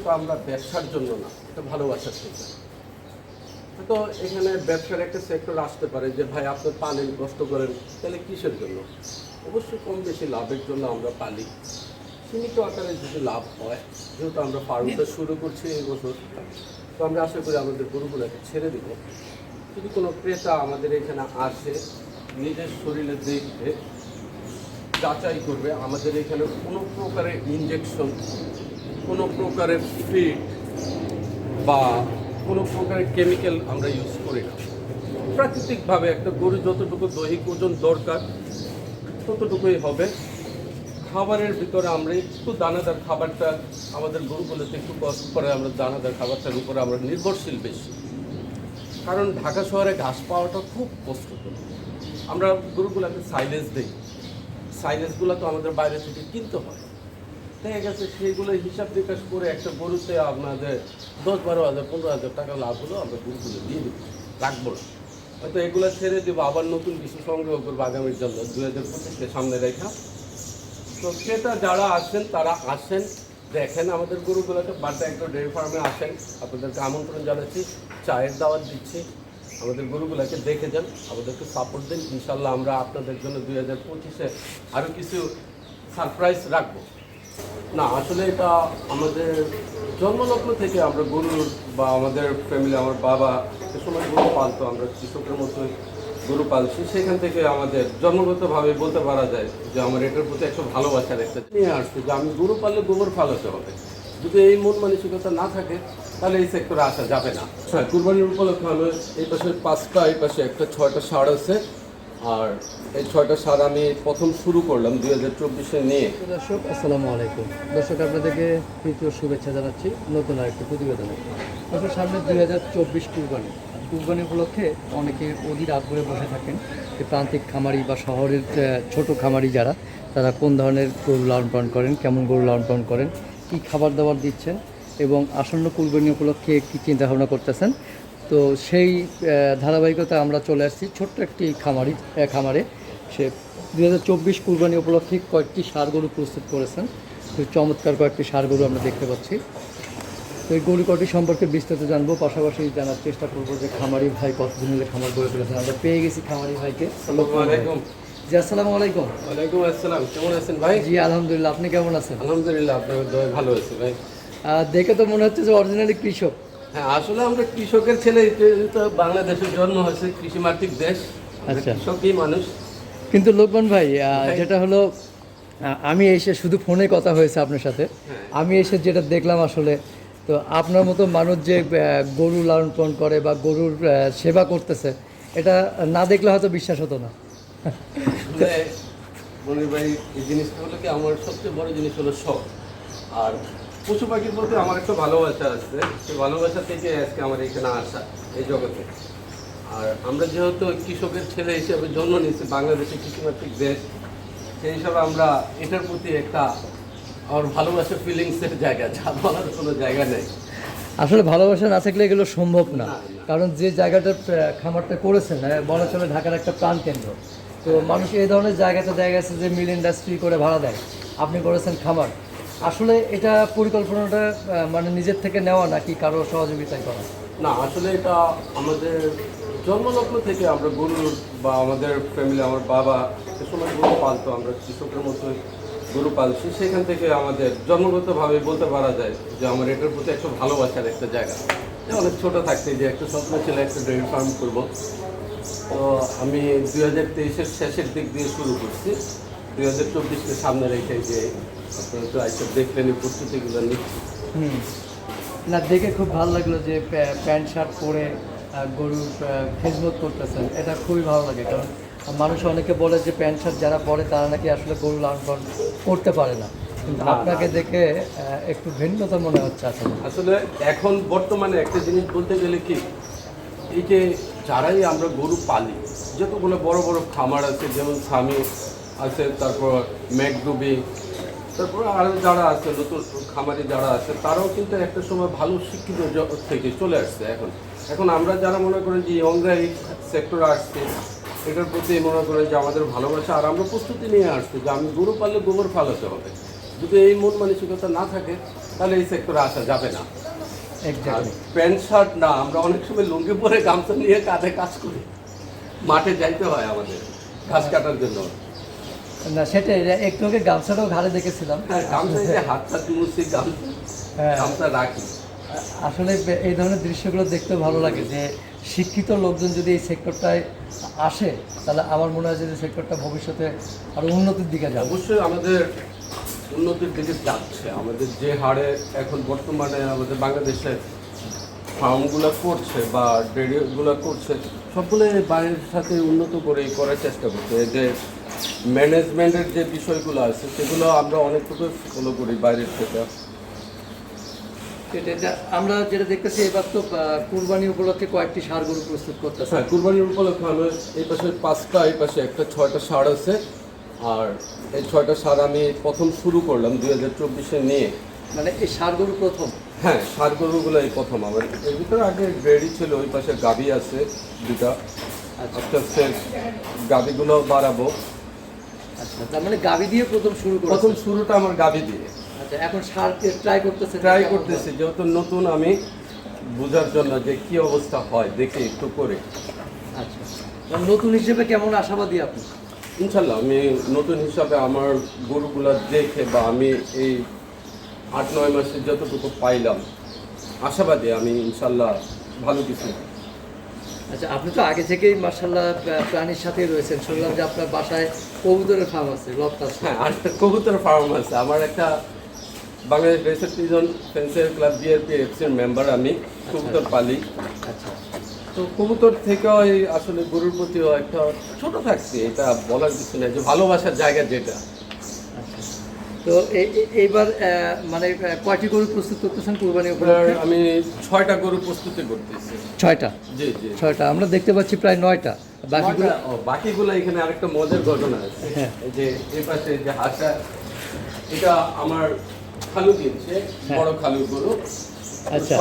কিন্তু আমরা ব্যবসার জন্য না, এটা ভালোবাসার থেকে তো এখানে ব্যবসার একটা সেক্টর আসতে পারে যে, ভাই, আপনি পালেন, কষ্ট করেন, তাহলে কিসের জন্য? অবশ্যই কম বেশি লাভের জন্য আমরা পালি। সীমিত আকারে যদি লাভ হয়, যেহেতু আমরা ফার্মটা শুরু করছি এই বছর, তো আমরা আশা করি আমাদের গরুগুলোকে ছেড়ে দিব। যদি কোনো ক্রেতা আমাদের এখানে আসে, নিজের শরীরে দেখবে, যাচাই করবে, আমাদের এখানে কোনো প্রকারের ইনজেকশন কোনো প্রকারের ফিড বা কোনো প্রকারের কেমিক্যাল আমরা ইউজ করি না। প্রাকৃতিকভাবে একটা গরু যতটুকু দৈহিক ওজন দরকার, ততটুকুই হবে। খাবারের ভিতরে আমরা একটু দানাদার খাবারটা আমাদের গরুগুলোতে একটু কষ্ট করে আমরা দানাদার খাবারটার উপরে আমরা নির্ভরশীল বেশি। কারণ ঢাকা শহরে ঘাস পাওয়াটা খুব কষ্টকর। আমরা গরুগুলোকে সাইলেন্স দিই। সাইলেন্সগুলো তো আমাদের বাইরে থেকে কিনতে হয়। দেখা গেছে সেইগুলো হিসাব নিকাশ করে একটা গরুতে আপনাদের দশ বারো হাজার, পনেরো হাজার টাকা লাভ হলো, আমরা গরুগুলো দিয়ে দেবো রাখব না। হয়তো এগুলো ছেড়ে দেবো, আবার নতুন কিছু সংগ্রহ করব আগামীর জন্য দু হাজার পঁচিশকে সামনে রেখা। তো ক্রেতা যারা আসেন তারা আসেন, দেখেন আমাদের গরুগুলোকে বাড্ডা একটা ডেয়ারি ফার্মে আসেন। আপনাদেরকে আমন্ত্রণ জানাচ্ছি, চায়ের দাওয়াত দিচ্ছি। আমাদের গরুগুলোকে দেখে যান, আমাদেরকে সাপোর্ট দিন। ইনশাল্লাহ আমরা আপনাদের জন্য দুই হাজার পঁচিশে আরও কিছু সারপ্রাইজ রাখব। না, আসলে এটা আমাদের জন্মলগ্ন থেকে আমরা গরু বা আমাদের ফ্যামিলি আমার বাবা সে সময় গরু পালতো, আমরা কৃষকের মতো গরু পালছি। সেখান থেকে আমাদের জন্মগতভাবে বলতে পারা যায় যে আমার এটার প্রতি একটা ভালোবাসার একটা নিয়ে আসছে যে আমি গরু পাললে গোবর ফালাতে হবে। যদি এই মন মানসিকতা না থাকে, তাহলে এই সেক্টরে আসা যাবে না। হ্যাঁ কুরবানির উপলক্ষে আমি এই পাশে পাঁচটা, এই পাশে একটা, ছয়টা সার আছে। আর এই ছয়টা সার আমি প্রথম শুরু করলাম দুই হাজার চব্বিশে নিয়ে। দর্শক, আসসালামু আলাইকুম। দর্শক, আপনাদেরকে তৃতীয় শুভেচ্ছা জানাচ্ছি নতুন আরেকটি প্রতিবেদনে। দর্শক, সামনে দুই হাজার চব্বিশ কুরবানি। কুরবানি উপলক্ষে অনেকে অধীর আগ্রহে বসে থাকেন যে প্রান্তিক খামারি বা শহরের ছোট খামারি যারা, তারা কোন ধরনের গরু লালন পালন করেন, কেমন গরু লালন পালন করেন, কী খাবার দাবার দিচ্ছেন এবং আসন্ন কুরবানি উপলক্ষে কী চিন্তাভাবনা করতেছেন তো সেই ধারাবাহিকতা আমরা চলে আসছি ছোট্ট একটি খামারি খামারে। সে দু হাজার চব্বিশ কুরবানি উপলক্ষে কয়েকটি সার গরু প্রস্তুত করেছেন। খুব চমৎকার কয়েকটি সার গরু আমরা দেখতে পাচ্ছি। তো এই গরু কটি সম্পর্কে বিস্তারিত জানব পাশাপাশি জানার চেষ্টা করব যে খামারি ভাই কতদিন হলে খামার গড়ে তুলেছেন। আমরা পেয়ে গেছি খামারি ভাইকে। জি আসসালামু আলাইকুম। ওয়ালাইকুম আসসালাম। কেমন আছেন ভাই? জি আলহামদুলিল্লাহ। আপনি কেমন আছেন? আলহামদুলিল্লাহ আপনার ভালো আছে ভাই। দেখে তো মনে হচ্ছে যে অরিজিনালি কৃষক। হ্যাঁ আসলে আমরা কৃষকের ছেলে তো বাংলাদেশের জন্ম হয়েছে কৃষি মাতৃক দেশ আচ্ছা। কৃষকই মানুষ। কিন্তু লোকমান ভাই যেটা হলো আমি এসে শুধু ফোনে কথা হয়েছে আপনার সাথে। হ্যাঁ। আমি এসে যেটা দেখলাম আসলে তো আপনার মতো মানুষ যে গরু লালন পালন করে বা গরুর সেবা করতেছে এটা না দেখলে হয়তো বিশ্বাস হতো না। মনির ভাই এই জিনিসটা হলো কি আমার সবচেয়ে বড় জিনিস হলো শখ। আর পশু পাখির প্রতি আমার একটা ভালোবাসা আছে। সেই ভালোবাসা থেকে আজকে আমার এখানে আসা এই জগতে। আর আমরা যেহেতু কৃষকের ছেলে হিসেবে জন্ম নিয়েছি বাংলাদেশের কৃষিমাত্রিক দেশ সেই হিসাবে আমরা এটার প্রতি একটা আমার ভালোবাসা ফিলিংসের জায়গা যা বলার কোনো জায়গা নেই। আসলে ভালোবাসা না থাকলে এগুলো সম্ভব না। কারণ যে জায়গাটা খামারটা করেছেন আহ, বলা চলে ঢাকার একটা প্রাণ কেন্দ্র। তো মানুষ এই ধরনের জায়গাতে দেখা গেছে যে মিল ইন্ডাস্ট্রি করে ভাড়া দেয়। আপনি করেছেন খামার। আসলে এটা পরিকল্পনাটা মানে নিজের থেকে নেওয়া নাকি কারও সহযোগিতায় করা? না, আসলে এটা আমাদের জন্মলগ্ন থেকে আমরা গরুর বা আমাদের ফ্যামিলি আমার বাবা সে সময় গরু পালতো, আমরা কৃষকের মতো গরু পালছি। সেখান থেকে আমাদের জন্মগতভাবে বলতে পারা যায় যে আমার এটার প্রতি একটা ভালোবাসার একটা জায়গা। অনেক ছোটো থাকতে যে একটা স্বপ্ন ছিল, একটা ডেয়ারি ফার্ম করব। তো আমি দুই হাজার তেইশের শেষের দিক দিয়ে শুরু করছি। দুই হাজার চব্বিশকে সামনে রেখে যে আপনারা তো আইসব দেখলেন এই প্রস্তুতিগুলো হুম। না দেখে খুব ভালো লাগল যে প্যা- প্যান্ট শার্ট পরে গরুর খেজমত করতেছেন। এটা খুবই ভালো লাগে কারণ মানুষ অনেকে বলে যে প্যান্ট শার্ট যারা পরে তারা নাকি আসলে গরু লালন পালন করতে পারে না। কিন্তু। আপনাকে দেখে একটু ভিন্নতা মনে হচ্ছে আসলে। আসলে এখন বর্তমানে একটা জিনিস বলতে গেলে কি এই যে যারাই আমরা গরু পালি যতগুলো বড় বড় খামার আছে যেমন স্বামী আছে তারপর ম্যাকডুবি তারপর আরও যারা আছে নতুন খামারি যারা আছে তারাও কিন্তু একটা সময় ভালো শিক্ষিত থেকে চলে আসছে এখন। এখন আমরা যারা মনে করেন যে ইয়ংরা এই সেক্টরে আসছে এটার প্রতি মনে করেন যে আমাদের ভালোবাসা আর আমরা প্রস্তুতি নিয়ে আসছি যে আমি গরু পাললে গোবর ফালাতে হবে। যদি এই মন মানসিকতা না থাকে তাহলে এই সেক্টরে আসা যাবে না। প্যান্ট শার্ট না আমরা অনেক সময় লুঙ্গি পরে গামছা নিয়ে কাঁধে কাজ করি। মাঠে যাইতে হয় আমাদের ঘাস কাটার জন্য। না সেটাই একটু আগে গামছাটাও ঘাড়ে দেখেছিলাম। হ্যাঁ হ্যাঁ। আসলে এই ধরনের দৃশ্যগুলো দেখতে ভালো লাগে যে শিক্ষিত লোকজন যদি এই সেক্টরটায় আসে তাহলে আমার মনে হয় যে সেক্টরটা ভবিষ্যতে আরও উন্নতির দিকে যাবে। অবশ্যই আমাদের উন্নতির দিকে যাচ্ছে। আমাদের যে হারে এখন বর্তমানে আমাদের বাংলাদেশে ফার্মগুলো করছে বা ডেয়ারিগুলো করছে সবগুলো বাইরের সাথে উন্নত করে করার চেষ্টা করছে। যে ম্যানেজমেন্টের যে বিষয়গুলো আছে সেগুলো আমরা অনেকটুকু ফলো করি বাইরের থেকে। আমরা যেটা দেখতেছি এবার তো কুরবানি উপলক্ষে কয়েকটি সার গরু প্রস্তুত করতেছে। হ্যাঁ কুরবানির উপলক্ষে আমি এই পাশে পাঁচটা এই পাশে একটা ছয়টা সার আছে। আর এই ছয়টা সার আমি প্রথম শুরু করলাম দুই হাজার চব্বিশে নিয়ে। মানে এই সার গরু প্রথম? হ্যাঁ সার গরুগুলো এই প্রথম। আমার এর ভিতরে আগে রেডি ছিল ওই পাশে গাবি আছে দুটা আস্তে গাবিগুলো বাড়াবো। আচ্ছা তার মানে গাবি দিয়ে প্রথম শুরু প্রথম প্রথম শুরুটা আমার গাবি দিয়ে। আচ্ছা এখন সার ট্রাই করতেছে ট্রাই করতেছি যেহেতু নতুন আমি বোঝার জন্য যে কি অবস্থা হয় দেখে একটু করে। আচ্ছা নতুন হিসেবে কেমন আশাবাদী আপনি? ইনশাল্লাহ আমি নতুন হিসাবে আমার গরুগুলা দেখে বা আমি এই আট নয় মাসে যতটুকু পাইলাম আশাবাদী আমি ইনশাল্লাহ ভালো কিছু আচ্ছা আপনি তো আগে থেকেই মার্শাল্লাহ প্রাণীর সাথে রয়েছেন। শুনলাম যে আপনার বাসায় কবুতরের ফার্ম আছে লপ্তাস হ্যাঁ আর একটা কবুতর ফার্ম আছে। আমার একটা বাংলাদেশ রেসের পিজন ফেন্সিয়ার ক্লাব বিআরপি এফসির মেম্বার আমি কবুতর পালি। আচ্ছা তো কবুতর থেকেও এই আসলে গরুর প্রতিও একটা ছোট থাকছে এটা বলার কিছু নেই যে ভালোবাসার জায়গা যেটা। আচ্ছা তো এই- এই- এইবার মানে কয়টি গরু প্রস্তুত করতেছেন কুরবানি আমি ছয়টা গরু প্রস্তুতি করতেছি। ছয়টা? জি জি। ছয়টা। আমরা দেখতে পাচ্ছি প্রায় নয়টা। বাকিগুলো? বাকিগুলো এখানে আরেকটা মজার ঘটনা আছে। হ্যাঁ। যে এই পাশে যে হাঁসটা এটা আমার খালু কিনছে হ্যাঁ। বড় খালু গরু। আচ্ছা।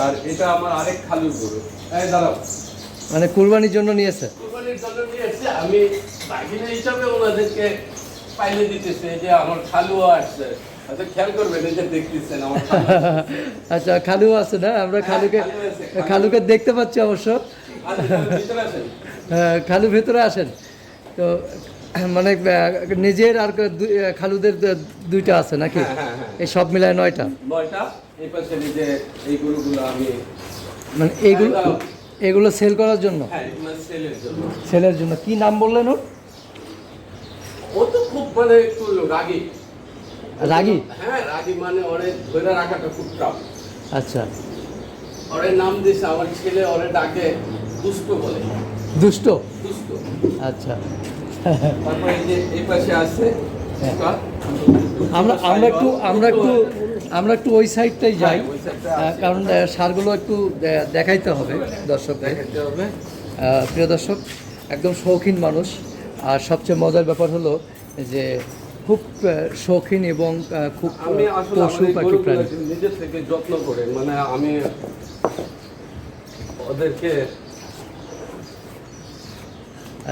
আর এটা আমার আরেক খালু গরু। এই দাঁড়াও। মানে কুরবানির জন্য নিয়েছে? কোরবানির জন্য নিয়ে এসেছে আমি বাগিনা হিসাবে ওনাদেরকে পাইলে দিতেছে যে আমার খালুও আসছে। আচ্ছা খালু। আচ্ছা আছে না? আমরা খালুকে খালু আছে, খালু। খালুকে দেখতে পাচ্ছি অবশ্য। আসেন। হ্যাঁ, খালু ভেতরে আসেন। তো মানে নিজের আর খালুদের দুইটা আছে নাকি? হ্যাঁ, হ্যাঁ, হ্যাঁ। এই সব মিলায় নয়টা? মানে এইগুলো এগুলো সেল করার জন্য? হ্যাঁ সেলের জন্য। কি নাম বললেন ওর? ও তো মানে একটু রাগী। রাগী? হ্যাঁ রাগী মানে অনেক ধরে রাখাটা খুব টাফ আচ্ছা। ওরে নাম দিছে আমার ছেলে ওরে ডাকে দুষ্ট বলে। দুষ্ট? দুষ্ট। আচ্ছা। তারপরে এই যে এই পাশে আছে হ্যাঁ। আমরা আমরা একটু আমরা একটু আমরা একটু ওই সাইডটাই যাই। হ্যাঁ, আছে। কারণ সারগুলো একটু দেখাইতে হবে দর্শকদের। প্রিয় দর্শক একদম শৌখিন মানুষ। আর সবচেয়ে মজার ব্যাপার হলো যে খুব শৌখিন এবং খুব আমি পশু পাখি প্রাণী। নিজে থেকে যত্ন করে মানে আমি ওদেরকে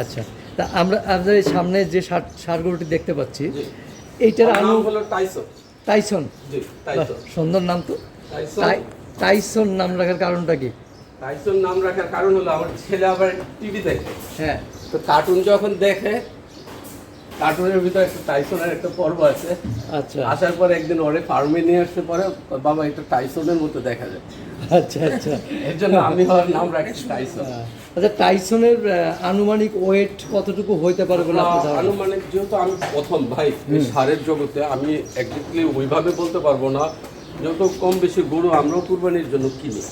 আচ্ছা তা আমরা এই সামনে যে সার সারগরুটি দেখতে পাচ্ছি এইটার নাম হলো টাইসন। টাইসন? জি টাইসন। সুন্দর নাম তো। টাইসন। টাইসন নাম রাখার কারণটা কি? টাইসন নাম রাখার কারণ হলো আমার ছেলে আবার টিভি দেখে। হ্যাঁ। তো কার্টুন যখন দেখে কার্টুনের ভিতরে একটা টাইসনের একটা পর্ব আছে। আচ্ছা। আসার পরে একদিন ওরে ফার্মে নিয়ে আসতে পরে বাবা এটা টাইসনের মতো দেখা যায়। আচ্ছা আচ্ছা। এর জন্য আমি ওর নাম রাখছি টাইসন আচ্ছা টাইসনের আনুমানিক ওয়েট কতটুকু হইতে পারে বলে? আনুমানিক যেহেতু আমি প্রথম ভাই এই সারের জগতে আমি একজাক্টলি ওইভাবে বলতে পারব না। যেহেতু কম বেশি গরু আমরাও কুরবানির জন্য কিনি।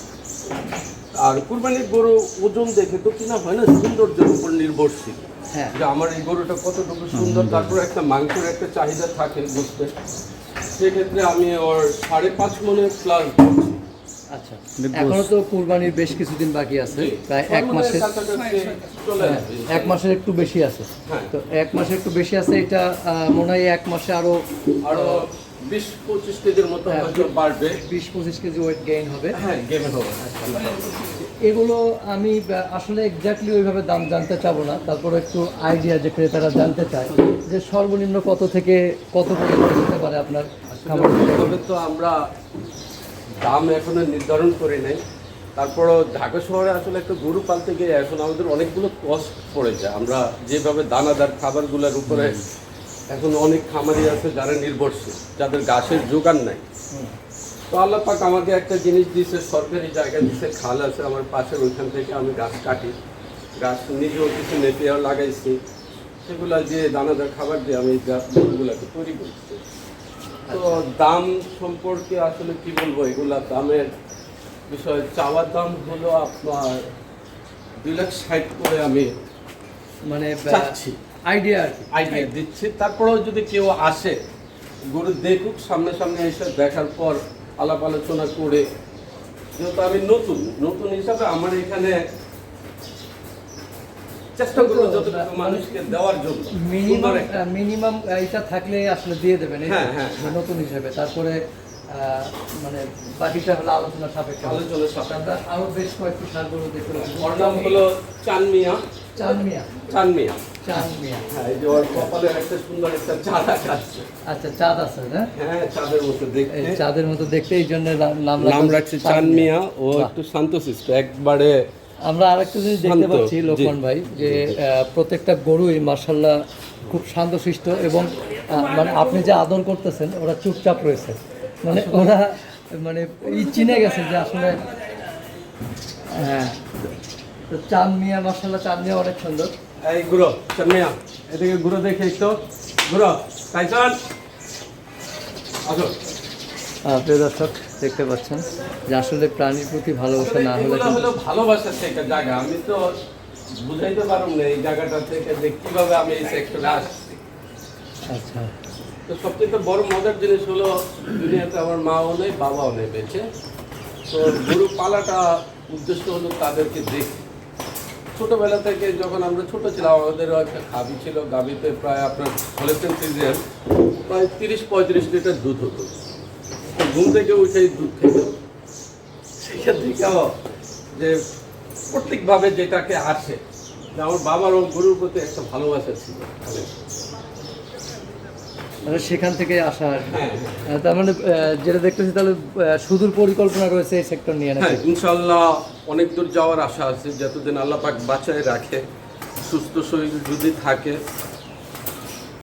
আর কুরবানির গরু ওজন দেখে তো কিনা হয় না সৌন্দর্যের উপর নির্ভরশীল। যে আমার এই গরুটা কতটুকু সুন্দর তারপর একটা মাংসের একটা চাহিদা থাকে বুঝতে। সেক্ষেত্রে আমি ওর সাড়ে পাঁচ মনে প্লাস আচ্ছা। এখনও তো কুরবানির বেশ কিছুদিন বাকি আছে প্রায় এক মাসের চলে হ্যাঁ, এক মাসের একটু বেশি আছে। হ্যাঁ। তো এক মাসের একটু বেশি আছে এটা মনে হয় এক মাসে আরও আরও বিশ পঁচিশ কেজির মতো হ্যাঁ, বাড়বে। বিশ পঁচিশ কেজি ওয়েট গেইন হবে। হ্যাঁ গেমে হবে। এগুলো আমি আসলে এক্স্যাক্টলি ওইভাবে দাম জানতে চাবো না। তারপর একটু আইডিয়া যে ক্রেতারা জানতে চায় যে সর্বনিম্ন কত থেকে কত পর্যন্ত হতে পারে আপনার খাবার তো আমরা দাম এখনও নির্ধারণ করি নাই। তারপরও ঢাকা শহরে আসলে একটা গরু পালতে গিয়ে এখন আমাদের অনেকগুলো কষ্ট পড়ে যায়। আমরা যেভাবে দানাদার খাবারগুলোর উপরে এখন অনেক খামারি আছে যারা নির্ভরশীল যাদের গাছের যোগান নাই। তো আল্লাহ পাক আমাকে একটা জিনিস দিয়েছে সরকারি জায়গা দিচ্ছে খাল আছে আমার পাশের ওইখান থেকে আমি গাছ কাটি। গাছ নিজেও কিছু নেপিয়ার লাগাইছি। সেগুলা দিয়ে দানাদার খাবার দিয়ে আমি গাছগুলোকে তৈরি করছি। তো দাম সম্পর্কে আসলে কি বলব? এগুলা দামের বিষয়ে চাওয়ার দাম হলো আপনার দুই লাখ ষাট করে আমি মানে চাচ্ছি। আইডিয়া আইডিয়া দিচ্ছি। তারপরেও যদি কেউ আসে গরু দেখুক সামনে সামনে এসে দেখার পর আলাপ আলোচনা করে। যেহেতু আমি নতুন নতুন হিসাবে আমার এখানে চেষ্টা করব যতটুকু মানুষকে দেওয়ার জন্য। মিনিমাম একটা মিনিমাম এটা থাকলে আসলে দিয়ে দেবেন হ্যাঁ, হ্যাঁ, হ্যাঁ। নতুন হিসেবে। তারপরে আহ, মানে বাকিটা হলো আলোচনা সাপেক্ষে। আলোচনা সাপেক্ষে। আরও বেশ কয়েকটি সারগুলো দেখতে ওর নাম হলো চানমিয়া। চানমিয়া। চানমিয়া। হ্যাঁ এই যে ওর কপালে একটা সুন্দর একটা চাঁদ আছে আচ্ছা চাঁদ আছে হ্যাঁ চাঁদের মতো দেখতে। এই চাঁদের মতো দেখতে এই জন্য নাম নাম নাম রাখা রাখছে ও একটু শান্তশিষ্ট একবারে আমরা আরেকটা জিনিস দেখতে পাচ্ছি। লোকমান ভাই যে প্রত্যেকটা গরুই মার্শাল্লাহ খুব শান্তশিষ্ট এবং মানে আপনি যে আদর করতেছেন ওরা চুপচাপ রয়েছে। মানে ওরা মানে ই চিনে গেছে যে আসলে হ্যাঁ। তো চাঁদ মিয়া মার্শাল্লাহ চাঁদ মিয়া অনেক সুন্দর। এই গুরু চানমিয়া এদিকে গুরু দেখে একটু। গুরু টাইসন আসো। প্রিয় দর্শক দেখতে পাচ্ছেন যে আসলে প্রাণীর প্রতি ভালোবাসা না হলে হলো ভালোবাসার থেকে জায়গা। আমি তো বুঝাইতে পারব না এই জায়গাটা থেকে যে কীভাবে আমি এই সেক্টরে আসছি। আচ্ছা। তো সবচেয়ে বড় মজার জিনিস হলো দুনিয়াতে আমার মাও নেই বাবাও নেই বেঁচে। তো গরু পালাটা উদ্দেশ্য হলো তাদেরকে দেখে ছোটবেলা থেকে যখন আমরা ছোট ছিলাম, আমাদের একটা খাবি ছিল, গাবিতে প্রায় আপনার হলেছেন সিজন প্রায় তিরিশ পঁয়ত্রিশ লিটার দুধ হতো। ঘুম থেকে উঠেই দুধ খেত। সেখান থেকেও যে প্রত্যেকভাবে যেটাকে আসে, যে আমার ও গরুর প্রতি একটা ভালোবাসা ছিল। সেখান থেকে আসা আর। হ্যাঁ হ্যাঁ। তার মানে যেটা দেখতেছি তাহলে সুদূর পরিকল্পনা রয়েছে এই সেক্টর নিয়ে হ্যাঁ নাকি ইনশাল্লাহ অনেক দূর যাওয়ার আশা আছে। যতদিন আল্লাহ পাক বাঁচায় রাখে সুস্থ শরীর যদি থাকে